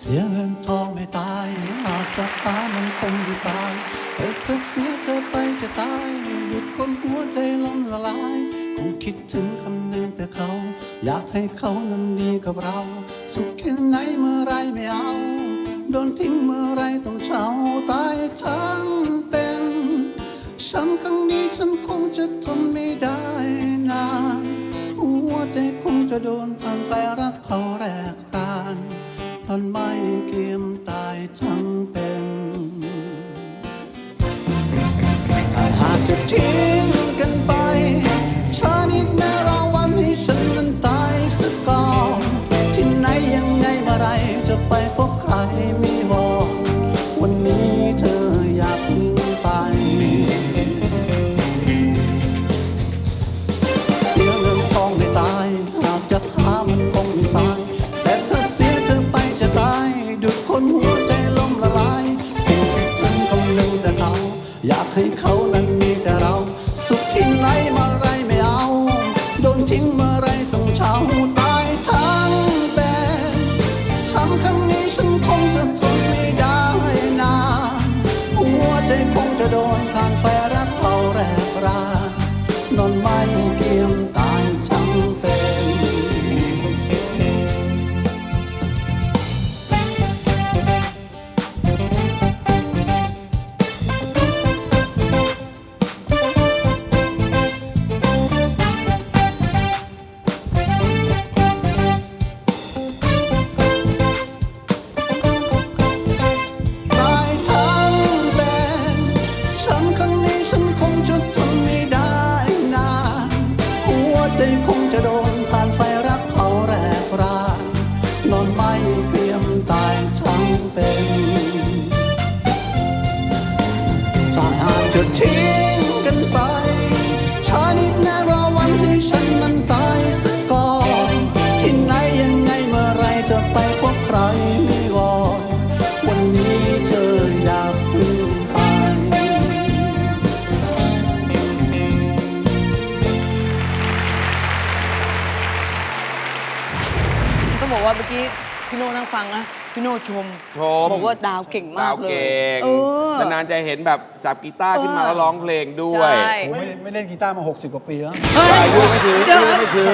เสียเงินทองไม่ตายอาจจะหามันคงดีสายแต่ถ้าเสียเธอไปจะตายหยุดคนหัวใจล้มละลายคงคิดถึงคำนึงแต่เขา อยากให้เขานั้นดีกับเรา สุขแค่ไหนเมื่อไรไม่เอา โดนทิ้งเมื่อไรต้องเช่าตายทั้งเป็นช้ำครั้งนี้ฉันคงจะทนไม่ได้นานหัวใจคงจะโดนทางไฟรักเผาแรก นทนไม่เกียมตายทั้งเป็นถ้าหากจะทิ้งกันไปชาติหน้ารอวันให้ฉันนั้นตายซะก่อนที่ไหนยังไงเมื่อไรจะไปพบใครมีบอกวันนี้เธออยาเพึ่งไป เสียเงินทองไม่ตายหากจะหามันคงม่ ให้เขานั้นมีแต่เรา สุขที่ไหนมาไรไม่เอา โดนทิ้งเมื่อไรต้องเช้าตายทั้งแบนช้ำครั้งนี้ฉันคงจะทนไม่ได้นานหัวใจคงจะโดนทานไฟ ใจคงจะโดนทานไฟรักเผาแรกรานนอนไม่เกรียมตายทั้งเป็นถ้าหากจะทิ้งกันไป ต้องบอกว่าเมื่อกี้พี่โน่นั่งฟังนะพี่โน่ชม ชมบอกว่าดาวเก่งมากเลยดาวเก่งเออ นานๆจะเห็นแบบจับกีตาร์ขึ้นมาเออ แล้วร้องเพลงด้วยใช่ผมไม่ไม่เล่นกีตาร์มา 60 กว่าปีแล้วอายุไม่ถึงอายุไม่ถึง